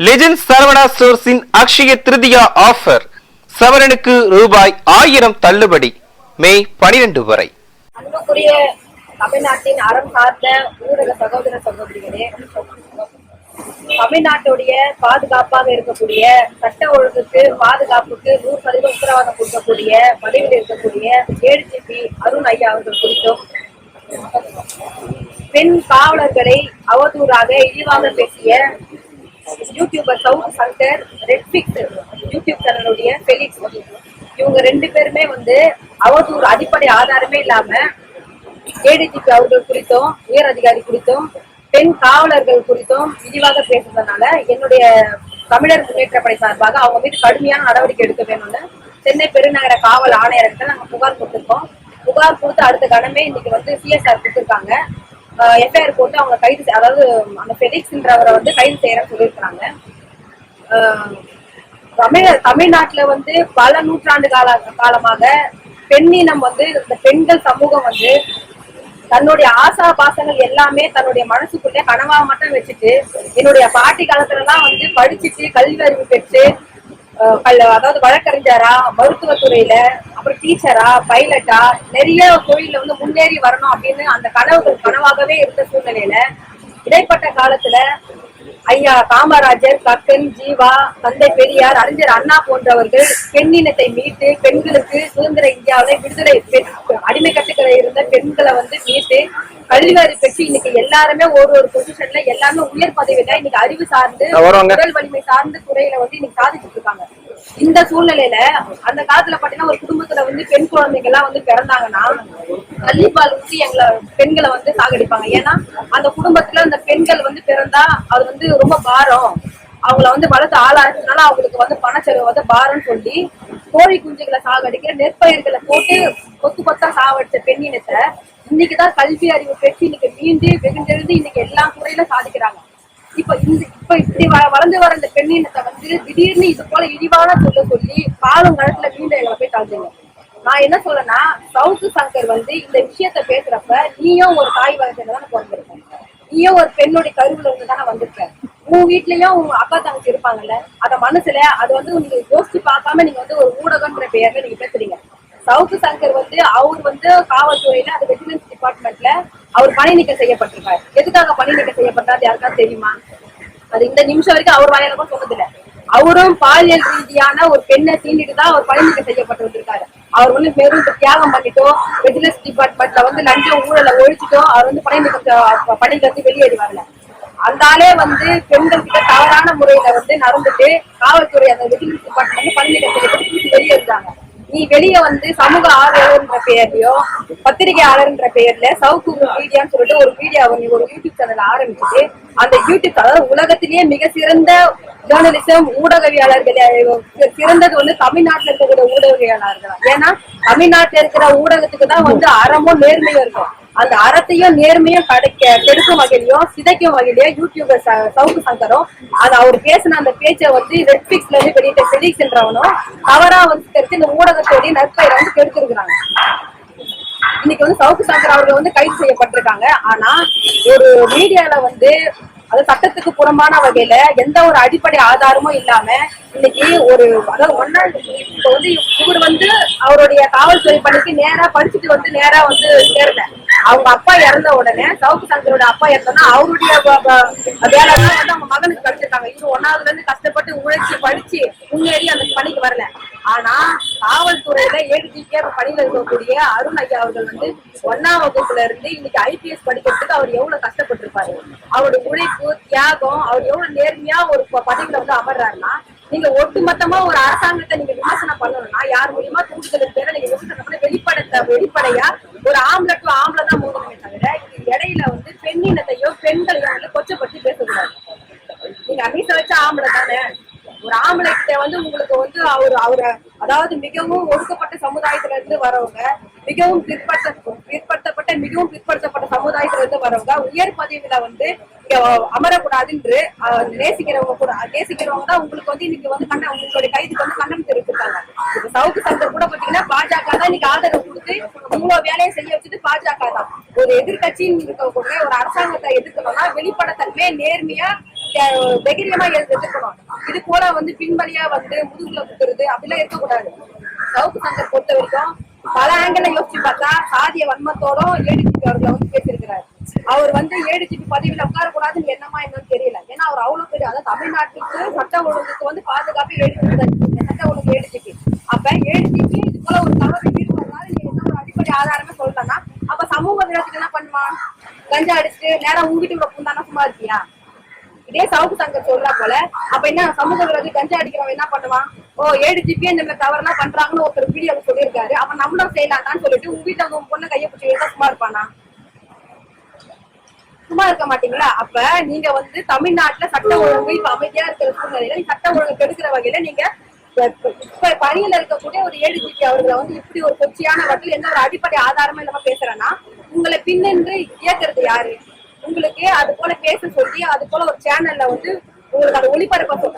Legend Saravana ஸ்டோர்ஸின் Akshaya Tritiya offer சவரனுக்கு ரூபாய் ஆயிரம் தள்ளுபடி. மே பனிரெண்டு வரை. அன்புக்குரிய தமிழ்நாட்டின் அறம் சார்ந்த ஊடக சகோதர சகோதரிகளே தமிழ்நாட்டுடைய பாதுகாப்பாக இருக்கக்கூடிய சட்ட ஒழுங்குக்கு பாதுகாப்புக்கு நூறு உத்தரவாதம் கொடுக்கக்கூடிய பதவியில் இருக்கக்கூடிய ஏடிஜிபி அருண் ஐயா அவர்கள் குறித்தும் பெண் காவலர்களை அவதூறாக இழிவாக பேசிய யூடியூபர் சவுத் சங்கர் ரெட்பிக்ஸ் யூடியூப் சேனலுடைய ஃபெலிக்ஸ் இவங்க ரெண்டு பேருமே வந்து அவதூறு அடிப்படை ஆதாரமே இல்லாம ஏடிஜிபி அவர்கள் குறித்தும் உயர் அதிகாரி குறித்தும் பெண் காவலர்கள் குறித்தும் விரிவாக பேசுறதுனால என்னுடைய தமிழர் முன்னேற்ற படை சார்பாக அவங்க மீது கடுமையான நடவடிக்கை எடுக்க வேணும்னு சென்னை பெருநகர காவல் ஆணையர்கிட்ட நாங்க புகார் கொடுத்துருக்கோம். புகார் கொடுத்து அடுத்த கடமே இன்னைக்கு வந்து சிஎஸ்ஆர் கொடுத்துருக்காங்க. எஃப்ஐஆர் போட்டு அவங்க கைது அதாவது அந்த ஃபெலிக்ஸ்ன்றவரை வந்து கைது செய்யறேன்னு சொல்லியிருக்காங்க ஆஹ் தமிழ தமிழ்நாட்டுல வந்து பல நூற்றாண்டு கால காலமாக பெண்ணினம் வந்து இந்த பெண்கள் சமூகம் வந்து தன்னுடைய ஆசா பாசங்கள் எல்லாமே தன்னுடைய மனசுக்குள்ளே கனவா மட்டும் வச்சுட்டு என்னுடைய பாட்டி காலத்துல எல்லாம் வந்து படிச்சுட்டு கல்வி அறிவு பெற்று அதாவது வழக்கறிஞரா மருத்துவத்துறையில அப்புறம் டீச்சரா பைலட்டா நிறைய தொழில வந்து முன்னேறி வரணும் அப்படின்னு அந்த கனவுகள் கனவாகவே இருந்த சூழ்நிலையில இடைப்பட்ட காலத்துல ஐயா காமராஜர் கக்கன் ஜீவா தந்தை பெரியார் அறிஞர் அண்ணா போன்றவர்கள் பெண்ணினத்தை மீட்டு பெண்களுக்கு சுதந்திர இந்தியாவில விடுதலை அடிமை கட்டுக்களை இருந்த பெண்களை வந்து மீட்டு கல்வி அறிவு பெற்று இன்னைக்கு எல்லாருமே ஒரு ஒரு பொசிஷன்ல எல்லாருமே உயர் பதவியில இன்னைக்கு அறிவு சார்ந்து. உடல் வலிமை சார்ந்த துறையில வந்து இன்னைக்கு சாதிச்சுட்டு இருக்காங்க. இந்த சூழ்நிலையில அந்த காலத்துல பாத்தீங்கன்னா ஒரு குடும்பத்துல வந்து பெண் குழந்தைங்க எல்லாம் வந்து பிறந்தாங்கன்னா கள்ளிப்பால் ஊற்றி எங்களை பெண்களை வந்து சாகடிப்பாங்க. ஏன்னா அந்த குடும்பத்துல அந்த பெண்கள் வந்து பிறந்தா அது வந்து ரொம்ப பாரம். அவங்கள வந்து வளர்த்து ஆளாச்சுனால அவங்களுக்கு வந்து பணச்செலவு வந்து பாரம்னு சொல்லி கோழி குஞ்சுகளை சாகடிக்கிற நெற்பயிர்களை போட்டு கொத்து கொத்தா சாவடிச்ச பெண்ணினத்தை இன்னைக்குதான் கல்வி அறிவு பெற்று இன்னைக்கு மீண்டு வெகுண்டெழுந்து இன்னைக்கு எல்லா துறையில சாதிக்கிறாங்க. இப்ப இந்த இப்ப இப்படி வ- வளர்ந்து வர இந்த பெண்ணினத்தை வந்து திடீர்னு இது போல இழிவான சொல்ல சொல்லி காலம் காலத்துல மீண்டும் எங்களை போய் தாழ்ந்தீங்க நான் என்ன சொல்றேன்னா சவுத்து சங்கர் வந்து இந்த விஷயத்த பேசுறப்ப நீயும் ஒரு தாய் வகத்துல தானே பிறந்திருக்க. நீயும் ஒரு பெண்ணுடைய கருவுல இருந்து தானே வந்திருக்க. உன் வீட்லயும் உங்க அக்கா தங்கச்சி இருப்பாங்கல்ல அத மனசுல அது வந்து நீங்க யோசிச்சு பார்க்காம நீங்க வந்து ஒரு ஊடகம்ன்ற பெயர்ல நீங்க பேசுறீங்க. சவுக்கு சங்கர் வந்து அவர் வந்து காவல்துறையில அது விஜிலன்ஸ் டிபார்ட்மெண்ட்ல அவர் பணி நீக்கம் செய்யப்பட்டிருக்காரு. எதுக்காக பணி நீக்கம் செய்யப்பட்டார் யாருக்காவது தெரியுமா? அது இந்த நிமிஷம் வரைக்கும் அவர் வாயால கூட சொன்னது அவரும் பாலியல் ரீதியான ஒரு பெண்ணை தீண்டிட்டுதான் அவர் பணி நீக்கம் செய்யப்பட்டு வந்திருக்காரு. அவர் வந்து வெறும் இந்த தியாகம் பண்ணிட்டோம் விஜிலன்ஸ் டிபார்ட்மெண்ட்ல வந்து லஞ்சம் ஊழலை ஒழிச்சிட்டோம் அவர் வந்து பணி நீக்கம் பணியில இருந்து வெளியேறி வரல. வந்து பெண்கள் கிட்ட தவறான முறையில வந்து நடந்துட்டு காவல்துறை அந்த விஜிலன்ஸ் டிபார்ட்மெண்ட் பணி நீக்கம் செய்யப்பட்டு வெளியேறாங்க நீ வெளிய வந்து சமூக ஆர்வலர்ன்ற பெயர்லயோ பத்திரிகையாளர்ன்ற பெயர்ல சவுக்கு மீடியான்னு சொல்லிட்டு ஒரு மீடியா நீ ஒரு யூடியூப் சேனல் ஆரம்பிச்சுட்டு அந்த யூடியூப் அதாவது உலகத்திலேயே மிக சிறந்த ஜேர்னலிசம் ஊடகவியாளர்கள் சிறந்தது வந்து தமிழ்நாட்டுல இருக்கக்கூடிய ஊடகவியாளர்கள் ஏன்னா தமிழ்நாட்டுல இருக்கிற ஊடகத்துக்கு தான் வந்து அறமும் நேர்மையும் இருக்கும். அந்த அறத்தையும் நேர்மையும் கிடைக்க கெடுக்கும் வகையிலையும் சிதைக்கும் வகையிலையும் யூடியூபர் சவுக்கு சங்கரும் அது அவர் பேசின அந்த பேச்சை வந்து நெட்ஃபிளிக்ஸ்ல இருந்து வெளியிட்ட ஃபெலிக்ஸ்ன்றவனும் தவறா வந்து தெரிஞ்சு இந்த ஊடகத்தோடைய நற்பயிரை வந்து கெடுத்திருக்கிறாங்க. இன்னைக்கு வந்து சவுக்கு சங்கர் அவர்கள் வந்து கைது செய்யப்பட்டிருக்காங்க. ஆனா ஒரு மீடியால வந்து அது சட்டத்துக்கு புறம்பான வகையில எந்த ஒரு அடிப்படை ஆதாரமும் இல்லாம இன்னைக்கு ஒரு அதாவது ஒன்னா இப்ப வந்து இவர் வந்து அவருடைய காவல்துறை பணிக்கு நேரா படிச்சுட்டு வந்து நேரா வந்து சேர்ந்தேன் அவங்க அப்பா இறந்த உடனே சவுக்கு சங்கரோட அப்பா இறந்தோன்னா அவருடைய வேலை தான் வந்து அவங்க மகனுக்கு கிடைச்சிருக்காங்க. இவரு ஒன்னாவதுல இருந்து கஷ்டப்பட்டு உழைச்சு படிச்சு முன்னேறி அந்த பணிக்கு வரல. ஆனா காவல்துறையில ஏடிஜிபியா பணியில இருக்கக்கூடிய அருண் ஐயா அவர்கள் வந்து ஒன்னாம் வகுப்புல இருந்து இன்னைக்கு ஐபிஎஸ் படிக்கிறதுக்கு அவர் எவ்வளவு கஷ்டப்பட்டிருப்பாரு? அவருடைய உழைப்பு தியாகம் அவர் எவ்வளவு நேர்மையா ஒரு பதவியில வந்து அமர்றாருன்னா நீங்க ஒட்டுமொத்தமா ஒரு அரசாங்கத்தை நீங்க விமர்சனம் பண்ணணும்னா யார் மூலியமா தூண்டுதலுக்கு பேர நீங்க விமர்சனம் பண்ண வெளிப்படத்தை வெளிப்படையா ஒரு ஆம்பளை டு ஆம்பளை தான் மோதணுமே தவிர இது இடையில வந்து பெண்கள் பெண்களையும் கொச்சப்படுத்தி பேசக்கூடாது. நீங்க அமீச வச்ச ஆம்பளை தானே? ஒரு ஆம்பளை கிட்ட வந்து உங்களுக்கு வந்து அவர் அவரை அதாவது மிகவும் ஒடுக்கப்பட்ட சமுதாயத்துல இருந்து வரவங்க மிகவும் பிற்படுத்த பிற்படுத்தப்பட்ட மிகவும் பிற்படுத்தப்பட்ட சமுதாயத்துல இருந்து வரவங்க உயர் பதவியில வந்து இங்க அமரக்கூடாது என்று நேசிக்கிறவங்க கூட நேசிக்கிறவங்க தான் உங்களுக்கு வந்து இன்னைக்கு வந்து கண்ண உங்களுடைய கைதுக்கு வந்து கண்ணம் தெரிவிச்சிருக்காங்க இப்ப சவுக்கு சங்கர் கூட பாத்தீங்கன்னா பாஜக தான் இன்னைக்கு ஆதரவு கொடுத்து இவ்வளவு வேலையை செய்ய வச்சது பாஜக தான். ஒரு எதிர்கட்சின்னு இருக்கக்கூடிய ஒரு அரசாங்கத்தை எதிர்க்கணும்னா வெளிப்படத்தன்மை நேர்மையா தைரியமா எதிர்க்கணும். இது போல வந்து பின்பலியா வந்து முதுகுல குத்துறது அப்படிலாம் இருக்கக்கூடாது. சவுக்கு சங்கர் பொறுத்த வரைக்கும் பல ஆங்கிள் யோசிச்சு பார்த்தா சாதிய வன்மத்தோட ஏடிஜிபி அவர்களை வந்து பேசியிருக்கிறாரு. அவர் வந்து ஏடிஜிபி பதவியில உட்காரக்கூடாதுன்னு என்னமா என்னன்னு தெரியல. ஏன்னா அவர் அவ்வளவு பெரிய அதாவது தமிழ்நாட்டுக்கு சட்ட ஒழுங்குக்கு வந்து பாதுகாப்பு ஏடிஜிபி சட்ட ஒழுங்கு ஏடிஜிபி. அப்ப ஏடிஜிபி இது போல ஒரு தவறு ஈடுபடுறதால நீங்க என்ன ஒரு அடிப்படை ஆதாரமே சொல்லலன்னா அப்ப சமூக விரோதத்துக்கு என்ன பண்ணுவான் கஞ்சா அடிச்சுட்டு நேரா உங்க இவ்வளவு பூந்தானா சும்மா இருக்கியா? இதே சவுக்கு சங்கர் சொல்றா போல. அப்ப என்ன சமூக விரோதி கஞ்சா அடிக்கிறவன் என்ன பண்ணுவான்? ஓ ஏழு ஜிபி இந்த மாதிரி தவறுலாம் பண்றாங்கன்னு ஒருத்தர் வீடியோ சொல்லியிருக்காரு. அப்ப நம்மளும் செய்யலாம்னு சொல்லிட்டு உங்க வீட்டுல உங்க பொண்ணு கையை பிடிச்சி எழுத சும்மா இருப்பானா? சும்மா இருக்க மாட்டீங்களா? அப்ப நீங்க வந்து தமிழ்நாட்டுல சட்ட ஒழுங்கு இப்ப அமைதியா இருக்கிற சூழ்நிலையில சட்ட ஒழுங்கு கெடுக்கிற வகையில நீங்க இப்ப இப்ப பணியில இருக்கக்கூடிய ஒரு ஏழு ஜிபி அவர்களை வந்து இப்படி ஒரு கொச்சியான வகையில் எந்த ஒரு அடிப்படை ஆதாரமும் இல்லாம பேசுறேன்னா உங்களை பின்னின்று இயக்கிறது யாரு? உங்களுக்கு அது போல பேச சொல்லி அது போல ஒரு சேனல்ல வந்து உங்களுக்கு அதை ஒளிபரப்ப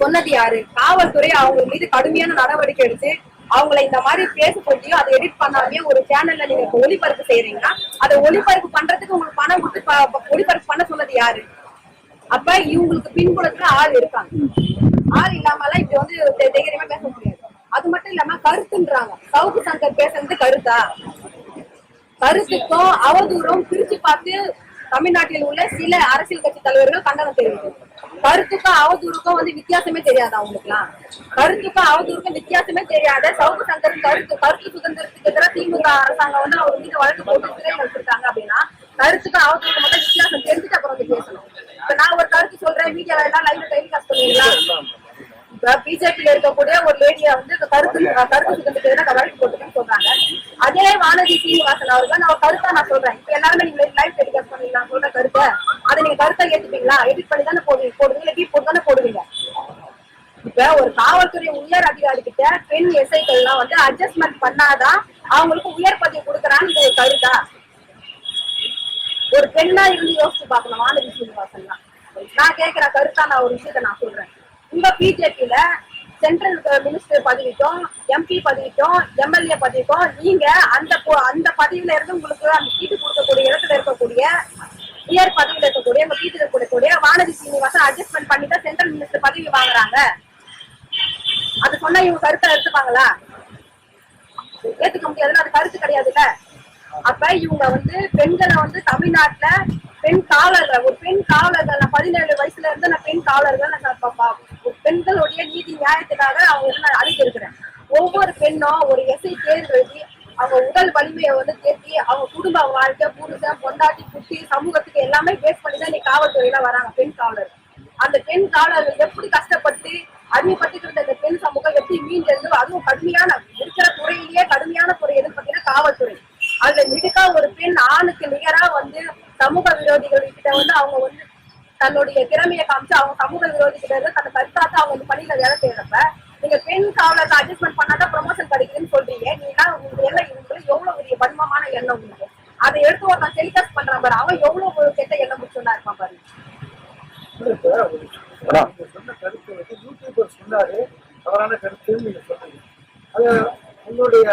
சொன்னது யாரு? காவல்துறை அவங்க மீது கடுமையான நடவடிக்கை எடுத்து அவங்கள இந்த மாதிரி பேச சொல்லியோ அதை எடிட் பண்ணாமே ஒரு சேனல்ல நீங்க இப்ப ஒளிபரப்பு செய்யறீங்கன்னா அதை ஒளிபரப்பு பண்றதுக்கு உங்களுக்கு பணம் கொடுத்து ஒளிபரப்பு பண்ண சொன்னது யாரு? அப்ப இவங்களுக்கு பின்புலத்துல ஆள் இருக்காங்க. ஆள் இல்லாமலாம் இப்படி வந்து தைரியமா பேச முடியாது. அது மட்டும் இல்லாம கருத்துன்றாங்க. சவுக்கு சங்கர் பேசுறது கருத்தா? கருத்துக்கும் அவதூறும் பிரிச்சு பார்த்து தமிழ்நாட்டில் உள்ள சில அரசியல் கட்சி தலைவர்கள் கண்டனம் தெரிவிக்கும். கருத்துக்கும் அவதூறுக்கும் வந்து வித்தியாசமே தெரியாதா அவங்களுக்குலாம் கருத்துக்கும் அவதூறுக்கும் வித்தியாசமே தெரியாத சவுக்கு சங்கர் கருத்து கருத்து சுதந்திரத்துக்கு எதிராக திமுக அரசாங்கம் வந்து அவர் மீது வழக்கு போட்டு சிறையில் வச்சிருக்காங்க அப்படின்னா கருத்துக்கும் அவதூறுக்கும் மட்டும் வித்தியாசம் தெரிஞ்சுட்டு அப்புறம் வந்து பேசணும். இப்ப நான் ஒரு கருத்து சொல்றேன் மீடியால எல்லாம் லைவ்ல டெலிகாஸ்ட் பண்ணுவீங்களா பிஜேபியில இருக்கக்கூடிய ஒரு லேடியா வந்து கருத்து கருத்து சுதந்திரத்துக்கு எதிராக வழக்கு போட்டுக்கன்னு சொல்றாங்க. அதே வானதி சீனிவாசன் அவர்கள் நான் கருத்தா நான் சொல்றேன். இப்ப எல்லாருமே நீங்க லைவ் டெலிகாஸ்ட் பண்ணுவீங்களா நான் சொல்ற கருத்தை அதை நீங்க கருத்தை ஏத்துப்பீங்களா? எடிட் பண்ணி தானே போடுவீங்க போடுவீங்க இல்லை போட்டு தானே போடுவீங்க? இப்ப ஒரு காவல்துறை உயர் அதிகாரி கிட்ட பெண் எஸ்ஐக்கள்லாம் வந்து அட்ஜஸ்ட்மெண்ட் பண்ணாதான் அவங்களுக்கு உயர் பதவி கொடுக்குறான்னு இது ஒரு கருத்தா ஒரு பெண்ணா இருந்து யோசிச்சு பார்க்கணும் வானதி சீனிவாசன் நான் கேட்கிற கருத்தா நான் ஒரு விஷயத்த நான் சொல்றேன். உங்க பிஜேபியில சென்ட்ரல் மினிஸ்டர் பதவிக்கும் எம்பி பதவிக்கும் எம்எல்ஏ பதவிக்கும் நீங்க அந்த அந்த பதவியில இருந்து உங்களுக்கு அந்த சீட்டு கொடுக்கக்கூடிய இடத்துல இருக்கக்கூடிய உயர் பதவியில இருக்கக்கூடிய உங்க வீட்டுல இருக்கக்கூடிய வானதி சீனிவாசன் அட்ஜஸ்ட்மெண்ட் பண்ணி தான் சென்ட்ரல் மினிஸ்டர் பதவி வாங்குறாங்க. அது சொன்னா இவங்க கருத்தை எடுத்துப்பாங்களா? ஏத்துக்க முடியாதுன்னு அது கருத்து கிடையாதுல்ல. அப்ப இவங்க வந்து பெண்களை வந்து தமிழ்நாட்டுல பெண் காவலர்கள் ஒரு பெண் காவலர்கள் நான் பதினேழு வயசுல இருந்து நான் பெண் காவலர்கள் நான் பெண்களுடைய நீதி நியாயத்துக்காக அவங்க வந்து நான் அழைத்து இருக்கிறேன் ஒவ்வொரு பெண்ணும் ஒரு எஸ்ஐ தேர்வு எழுதி அவங்க உடல் வலிமையை வந்து தேர்த்தி அவங்க குடும்ப வாழ்க்கை புருஷன் பொண்டாட்டி குட்டி சமூகத்துக்கு எல்லாமே பேஸ் பண்ணி தான் இன்னைக்கு காவல்துறையில வராங்க பெண் காவலர். அந்த பெண் காவலர்கள் எப்படி கஷ்டப்பட்டு அடிமைப்பட்டு இருந்த இந்த பெண் சமூகம் எப்படி மீண்டெழுந்து அதுவும் கடுமையான இருக்கிற துறையிலேயே கடுமையான துறை எதுன்னு பாத்தீங்கன்னா காவல்துறை. அதுல மிடுக்கா ஒரு பெண் ஆணுக்கு நிகரா வந்து சமூக விரோதிகள் கிட்ட வந்து அவங்க வந்து தன்னுடைய திறமையை காமிச்சு அவங்க சமூக விரோதி கிட்ட இருந்து தன்னை தற்காத்து அவங்க வந்து பணியில வேலை செய்யறப்ப நீங்க பெண் காவலருக்கு அட்ஜஸ்ட்மெண்ட் பண்ணாதான் ப்ரொமோஷன் கிடைக்குதுன்னு சொல்றீங்க. நீங்க உங்களுக்கு எல்லாம் உங்களுக்கு எவ்வளவு பெரிய வன்மமான எண்ணம் உங்களுக்கு? அதை எடுத்து ஒருத்தன் டெலிகாஸ்ட் பண்றான் பாரு அவன் எவ்வளவு ஒரு கெட்ட எண்ணம் முடிச்சுன்னா இருப்பான் பாரு. சொன்ன கருத்து வந்து யூடியூபர் சொன்னாரு தவறான கருத்துன்னு நீங்க சொன்னீங்க. அது உங்களுடைய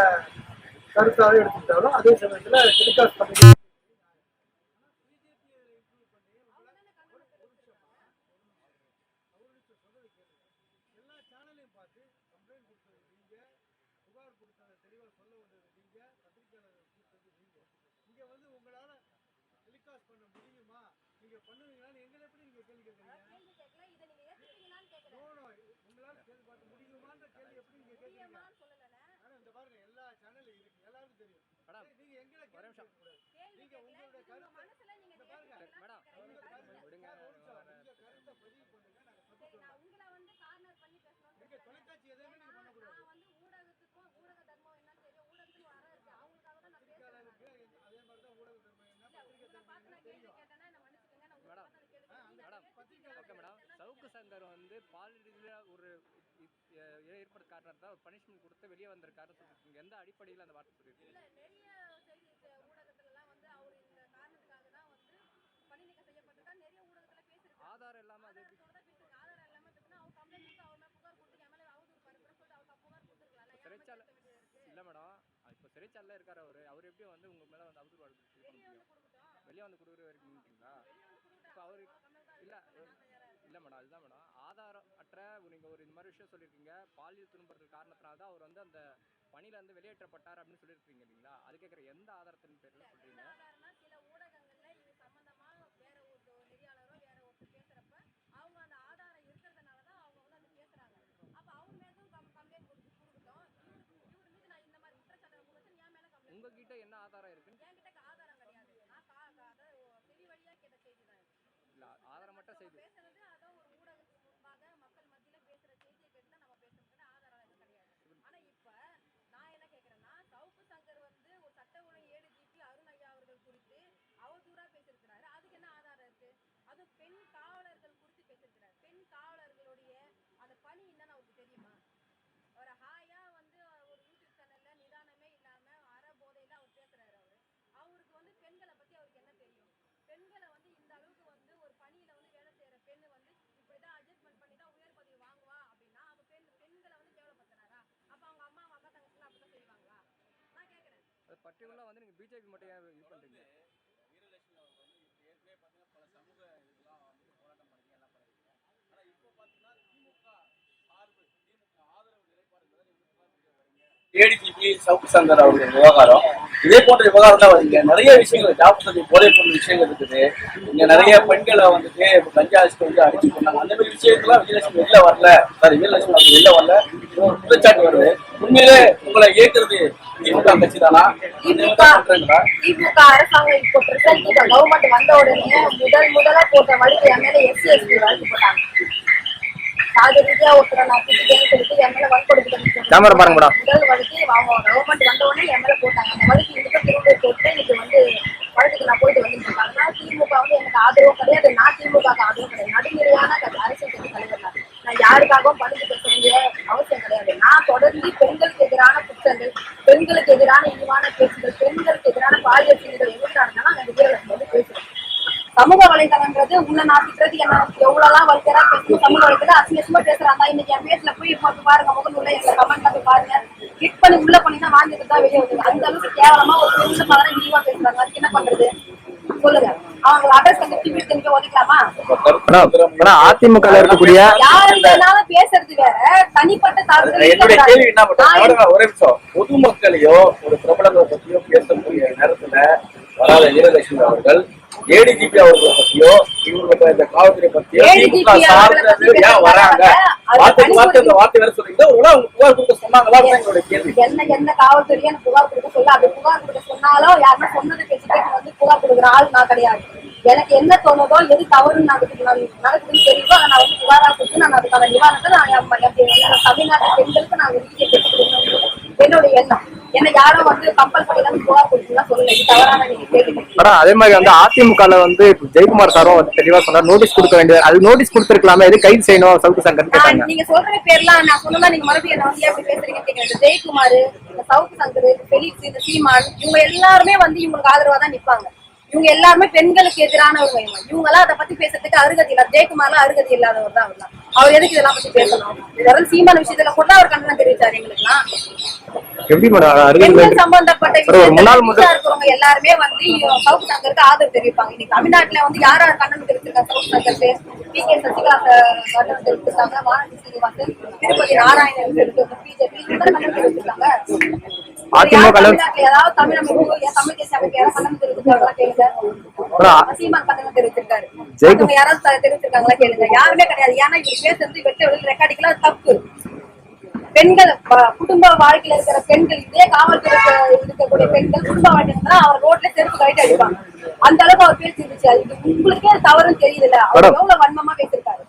கருத்தாக எடுத்துக்கிட்டாலும் அதே சமயத்துல டெலிகாஸ்ட் சேனலையும் பார்த்து கம்ப்ளைண்ட் கொடுத்தது நீங்க புகார் கொடுத்ததை தெளிவா சொல்ல வந்தது நீங்க பத்திரிகையாளர் கூப்பிட்டது நீங்க. இங்க வந்து உங்களால டெலிகாஸ்ட் பண்ண முடியுமா? நீங்க பண்ணுவீங்களான்னு எங்களை எப்படி நீங்க கேள்வி கேட்கறீங்க? நோ உங்களால கேள்வி பார்க்க முடியுமான்ற கேள்வி எப்படி நீங்க கேட்கறீங்க? ஆனா இந்த பாருங்க எல்லா சேனலும் இருக்கு. எல்லாருக்கும் தெரியும். நீங்க எங்களை கேள்வி நீங்க உங்களுடைய கருத்தை இந்த பாருங்க உங்க கருத்தை விடுங்க. ஒரு நிமிஷம். உங்க கருத்தை பதிவு பண்ணுங்க நாங்க தப்பு சொல்றோம் உங்களை வந்து கார்னர் பண்ணி பேசணும் நீங்க தொலைக்காட்சி எதுவுமே நீங்க பண்ணக்கூடாது நான் வந்து ஊடகத்துக்கும் ஊடக தர்மம் என்னன்னு தெரியும் ஊடகத்துக்கு வர இருக்கு அவங்களுக்காக தான் நான் பேசுறேன் பத்திரிகையாளருக்கு அதே மாதிரி தான் ஊடக தர்மம் என்ன பத்திரிகை உங்களை தர்மம் பார்த்து என்ன நான் கேள்வி தெரியும் கேட்டேன்னா என்ன மன்னிச்சுக்கோங்க நான் உங்களை மேடம். பார்த்து அந்த கேள்வி ஆ, அந்த மேடம் பத்திரிகையாளர் ஓகே மேடம் சவுக்கு சங்கர் வந்து பாலிடியில் ஒரு ஏற்படுத்த காரணத்தை ஒரு பனிஷ்மெண்ட் கொடுத்து வெளியே வந்திருக்காருன்னு சொல்லியிருக்கீங்க. எந்த அடிப்படையில் அந்த வார்த்தை சொல்லியிருக்கீங்க? நிறைய செய்தி ச- ஊடகத்துல எல்லாம் வந்து அவர் இந்த காரணத்துக்காக தான் வந்து பணி நீக்கம் செய்யப்பட்டிருக்கா நிறைய ஊடகத்துல பேசியிருக்காங்க ஆதாரம் இல்லாமல் அது தான் பேசிருக்காங்க ஆதாரம் இல்லாம பேசினா அவங்க கம்ப்ளைண்ட் கொடுத்து அவர் மேல புகார் கொடுத்து மேல அவதூறு பரப்புறேன்னு சொல்லிட்டு அவருக்கு புகார் கொடுத்துருக்கலாம்ல. ஏன் சிறைச்சாலை இல்லை மேடம். இப்போ சிறைச்சாலையில் இருக்கார் அவர். அவர் எப்படி வந்து உங்கள் மேலே வந்து அவதூறு கொடுக்கட்டும். வெளியே வந்து கொடுக்குற வரைக்கும் நிற்கிறீங்களா வெளியே வந்து கொடுக்கட்டும் இப்போ அவரு கம்மியாக தான் இல்லை இருக்கு நான் தயாரா இருக்கேன் விஷயம் சொல்லியிருக்கீங்க. பாலியல் துன்புறுத்தல் காரணத்தினால தான் அவர் வந்து அந்த பணியில இருந்து வெளியேற்றப்பட்டார் அப்படின்னு சொல்லியிருக்கீங்க இல்லைங்களா? அது கேட்குற எந்த ஆதாரத்தின் பேரில் ஆதாரம்னா சில ஊடகங்கள்ல இது சம்பந்தமா வேற ஒரு நெறியாளரோ வேற ஒருத்தர் பேசுறப்ப அவங்க அந்த ஆதாரம் இருக்கிறதுனால தான் அவங்க வந்து அது பேசுறாங்க. அப்ப அவங்க மேலும் கம்ப்ளைண்ட் கொடுத்து கொடுக்கட்டும். இவரு இவரு மீது நான் இந்த மாதிரி குற்றச்சாட்டு கொடுத்து என் மேல கம்ப்ளைண்ட் உங்ககிட்ட என்ன ஆதாரம் இருக்குன்னு என்கிட்ட ஆதாரம் கிடையாது. நான் கா கா- அதாவது செவி வழியா கேட்ட செய்தி தான். இல்ல ஆதாரமற்ற நம்ம செய்தி பேசுறது அதான் ஒரு ஊடகத்துக்கு முன்பாக மக்கள் மத்தியில பேசுற செய்தியை கேட்டு தான் நம்ம பேசுறதுக்கு ஆதாரம் எதுவும் கிடையாது ஆனா இப்ப நான் என்ன கேக்குறேன்னா சவுக்கு சங்கர் வந்து ஒரு சட்ட ஒழுங்கு ஏடிஜிபி அருண் ஐயா அவர்கள் குறித்து அவதூறா பேசியிருக்கிறாரு அதுக்கு என்ன ஆதாரம் இருக்கு அது பெண் காவலர்கள் குறித்து பேசியிருக்கிறார் பெண் காவலர்களுடைய அந்த பணி என்னன்னு அவருக்கு தெரியுமா ஒரு ஹாயா வந்து ஒரு யூடியூப் சேனல்ல நிதானமே இல்லாம அற போதையில அவர் பேசுறாரு அவரு அவருக்கு வந்து பெண்களை பத்தி அவருக்கு என்ன தெரியும் பெண்களை வந்து இந்த அளவுக்கு வந்து ஒரு பணியில வந்து வேலை செய்யற பெண்ணு வந்து இப்படிதான் அட்ஜஸ்ட்மெண்ட் பண்ணி தான் உயர் பதவி வாங்குவா அப்படின்னா அப்ப பெண் பெண்களை வந்து கேவலப்படுத்துறாரா அப்ப அவங்க அம்மா அவங்க அக்கா தங்கச்சி அப்படிதான் செய்வாங்களா நான் கேக்குறேன் அது பர்டிகுலராக வந்து நீங்க பிஜேபி மட்டும் ஏன் இது பண்றீங்க? வீரலட்சுமி அவர்கள் வந்து இப்ப ஏற்கனவே பார்த்தீங்கன்னா பல சமூக இதுக்கெல்லாம் வந்து போராட்டம் பண்ணி எல்லாம் பண்ணிருக்கீங்க ஆனா இப்போ பார்த்தீங்கன்னா திமுக சார்பு திமுக ஆதரவு நிலைப்பாடுகளை ஏடிஜிபி சவுக்கு சங்கர் அவர்கள் விவகாரம். இதே போன்ற விவகாரம் தான் வருங்க நிறைய விஷயங்கள் ஜாப் சந்தி போதை பொருள் விஷயங்கள் இருக்குது. இங்க நிறைய பெண்களை வந்துட்டு கஞ்சா அடிச்சுட்டு வந்து அடிச்சு பண்ணாங்க அந்த மாதிரி விஷயங்கள்லாம் விஜயலட்சுமி வெளில வரல. சாரி விஜயலட்சுமி அவர்கள் வெளில வரல. ஒரு குற்றச்சாட்டு வருது. உண்மையிலே உங்களை இயக்குறது திமுக கட்சி தானா திமுக அரசாங்கம் இப்போ பிரசன்ட் கவர்மெண்ட் வந்த உடனே முதல் முதலா போட்ட வழக்கு மேல எஸ்சி எஸ்டி வழக்கு போட்டாங்க. ரீதியா ஒருத்தரை நான் திட்டிட்டேன்னு சொல்லிட்டு என் மேல வன்கொடுத்து கேமரா பாருங்க மேடம். முதல் வழக்கு அவங்க கவர்மெண்ட் வந்த உடனே என் மேல போட்டாங்க. அந்த வழக்கு திரும்ப போட்டு இன்னைக்கு வந்து வழக்குக்கு நான் போயிட்டு வந்துட்டு இருக்கேன். அதனால திமுக வந்து எனக்கு ஆதரவும் கிடையாது. நான் திமுக ஆதரவும் கிடையாது. நடுநிலையான அரசியல் கட்சி தலைவர் நான் நான் யாருக்காகவும் பணிஞ்சு பேச வேண்டிய அவசியம் கிடையாது. நான் தொடர்ந்து பெண்களுக்கு எதிரான குற்றங்கள் பெண்களுக்கு எதிரான இழிவான பேச்சுகள் பெண்களுக்கு எதிரான பாலியல் எவ்வளவு நடந்தாலும் அந்த விஜயலட்சுமி வந்து பேசுறேன் சமூக வலைதளம்ன்றது உன்னை நான் திட்டுறது என்ன எவ்வளவுலாம் வல்கரா பேசணும் சமூக வலைதளம் அசிங்கமா பேசுறாங்க இன்னைக்கு என் பேஜ்ல போய் போட்டு பாருங்க முகநூல்ல எங்க கமெண்ட்ல போய் பாருங்க. கிளிக் பண்ணி உள்ள பண்ணி தான் வாங்கிட்டு தான் வெளியே வருது அந்த அளவுக்கு கேவலமா ஒரு பெண்ணு மாதிரி இழிவா பேசுறாங்க. அதுக்கு என்ன பண்றது? சொல்லுங்க. அவங்க அட்ரஸ் கண்டு டிவி தெரிஞ்சு ஒதுக்கலாமா? அதிமுக இருக்கக்கூடிய யாரு வேணாலும் பேசுறது வேற. தனிப்பட்ட தாக்குதல் ஒரே நிமிஷம். பொதுமக்களையோ ஒரு பிரபலங்களை பத்தியோ பேசக்கூடிய நேரத்துல வராத வீரலட்சுமி அவர்கள் ஏடிஜிபி அவர்களை பத்தியோ இவங்க இந்த காவல்துறை பத்தியோ திமுக பத்தி ஏன் வராங்க? வார்த்தைக்கு வார்த்தை இந்த வார்த்தை வேற சொல்றீங்க. உங்களை அவங்க புகார் கொடுக்க சொன்னாங்களா? எங்களுடைய கேள்வி. என்ன எந்த காவல்துறையும் எனக்கு புகார் கொடுக்க சொல்ல அது புகார் கொடுக்க சொன்னாலும் யாருன்னா சொன்னதை பேசி கேட்டு வந்து புகார் கொடுக்குற ஆள் நான் கிடையாது. எனக்கு என்ன தோணுதோ எது நான் நடக்குதுன்னு தெரியுதோ அதை நான் வந்து புகாரா கொடுத்து நான் அதுக்கான நிவாரணத்தை நான் தமிழ்நாட்டு பெண்களுக்கு நான் பெற்றுக் கொடுக்கணும் என்னுடைய எண்ணம். அதே மாதிரி வந்து அதிமுகல வந்து ஜெயக்குமார் சாரும் தெளிவா சொன்னார் நோட்டீஸ் கொடுக்க வேண்டியது அது நோட்டீஸ் கொடுத்துருக்கலாமே எது கைது செய்யணும் சவுக்கு சங்கர் கேட்டாங்க. நீங்க சொல்ற பேர்லாம் நான் சொன்னதா நீங்க மறுபடியும் என்ன வந்து எப்படி பேசுறீங்க ஜெயக்குமார் இந்த சவுக்கு சங்கர் பெலிக்ஸ் இந்த சீமான் இவங்க எல்லாருமே வந்து இவங்களுக்கு ஆதரவா தான் நிப்பாங்க. இவங்க எல்லாருமே பெண்களுக்கு எதிரானவங்க இவங்க. எல்லாம் அதை பத்தி பேசுறதுக்கு அருகதி இல்ல ஜெயக்குமார்லாம் அருகதி இல்லாதவர் தான் அவர் அவர் எதுக்கு இதெல்லாம் பத்தி பேசணும்? இதெல்லாம் சீமான விஷயத்துல கூட அவர் கண்டனம் தெரிவிச்சாரு எங்களுக்குலாம். எப்படி மேடம்? சம்பந்தப்பட்ட முன்னாள் முதல்- இருக்கிறவங்க எல்லாருமே வந்து சவுத் சங்கருக்கு ஆதரவு தெரிவிப்பாங்க. இன்னைக்கு தமிழ்நாட்டுல வந்து யார் யார் கண்டனம் தெரிவிச்சிருக்காங்க சவுத் சங்கருக்கு பி கே. சசிகலா கண்டனம் தெரிவிச்சிருக்காங்க வானதி சீனிவாசன் திருப்பதி நாராயணன் பிஜேபி கண்டனம் தெரிவிச்சிருக்காங்க ஏதாவது தமிழ் அமைப்பு தமிழ் தேசிய அமைப்பு யாராவது கண்டனம் தெரிவிச்சிருக்காங்களா கேளுங்க. சீமான் கண்டனம் தெரிவிச்சிருக்காரு யாராவது தெரிவிச்சிருக்காங்களா கேளுங்க. யாருமே கிடையாது. ஏன்னா இவர் பேசுறது வெட்ட வெளியில் ரெக்கார்டிக்கலாம் அது தப்பு. பெண்கள் குடும்ப வாழ்க்கையில இருக்கிற பெண்கள் இதே காவல்துறை இருக்கக்கூடிய பெண்கள் குடும்ப வாழ்க்கையில அவர் ரோட்ல செருப்பு கழிட்டு அடிப்பாங்க. அந்த அளவுக்கு அவர் பேசி இருந்துச்சு. அது உங்களுக்கே தவறுன்னு தெரியல. அவர். எவ்வளவு வன்மமா பேசியிருக்காரு.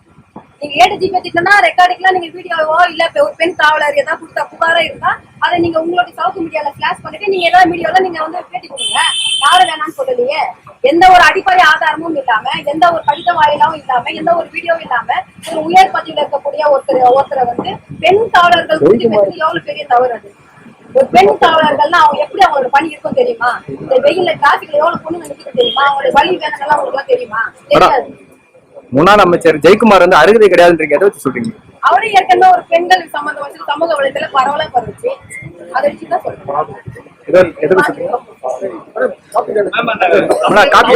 நீங்க ஏடு ஜிபே திட்டம்னா ரெக்கார்டிங்லாம் நீங்க வீடியோவோ இல்ல ஒரு பெண் காவலர் ஏதாவது கொடுத்த புகாரா இருந்தா அதை நீங்க உங்களுடைய சவுக்கு மீடியால ஃபிளாஷ் பண்ணிட்டு நீங்க ஏதாவது மீடியால நீங்க வந்து பேட்டி கொடுங்க. யாரும் வேணாம்னு சொல்லலையே. எந்த ஒரு அடிப்படை ஆதாரமும் இல்லாம எந்த ஒரு கடித வாயிலாவும் இல்லாம எந்த ஒரு வீடியோ இல்லாம ஒரு உயர் பதவியில இருக்கக்கூடிய ஒருத்தர் ஒருத்தரை வந்து பெண் காவலர்கள் எவ்வளவு பெரிய தவறு அது? ஒரு பெண் காவலர்கள்னா அவங்க எப்படி அவங்களோட பணி இருக்கும் தெரியுமா? இந்த வெயில்ல டிராபிக்ல எவ்வளவு பொண்ணுங்க நிக்குது தெரியுமா? அவங்களோட வழி உங்களுக்கு எல்லாம் தெரியுமா? தெரியாது. முன்னாள் அமைச்சர் ஜெயக்குமார் வந்து அருகதை கிடையாதுன்றீங்க எதை வச்சு சொல்றீங்க. அவரே ஏற்கனவே ஒரு பெண்கள் சம்பந்தம் வச்சு சமூக வலைதள பரவலா பரவுச்சு. அதை வச்சுதான் சொல்றேன். காப்பி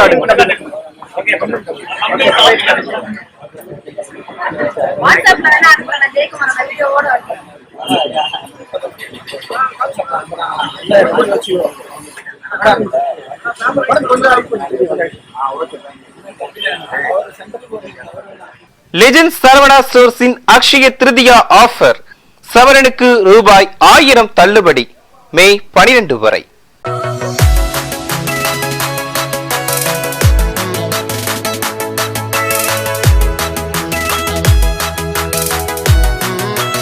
லெஜண்ட் சரவணா ஸ்டோர்ஸின் அக்ஷய திருதியா ஆஃபர் சவரனுக்கு ரூபாய் ஆயிரம் தள்ளுபடி. மே பனிரெண்டு வரை.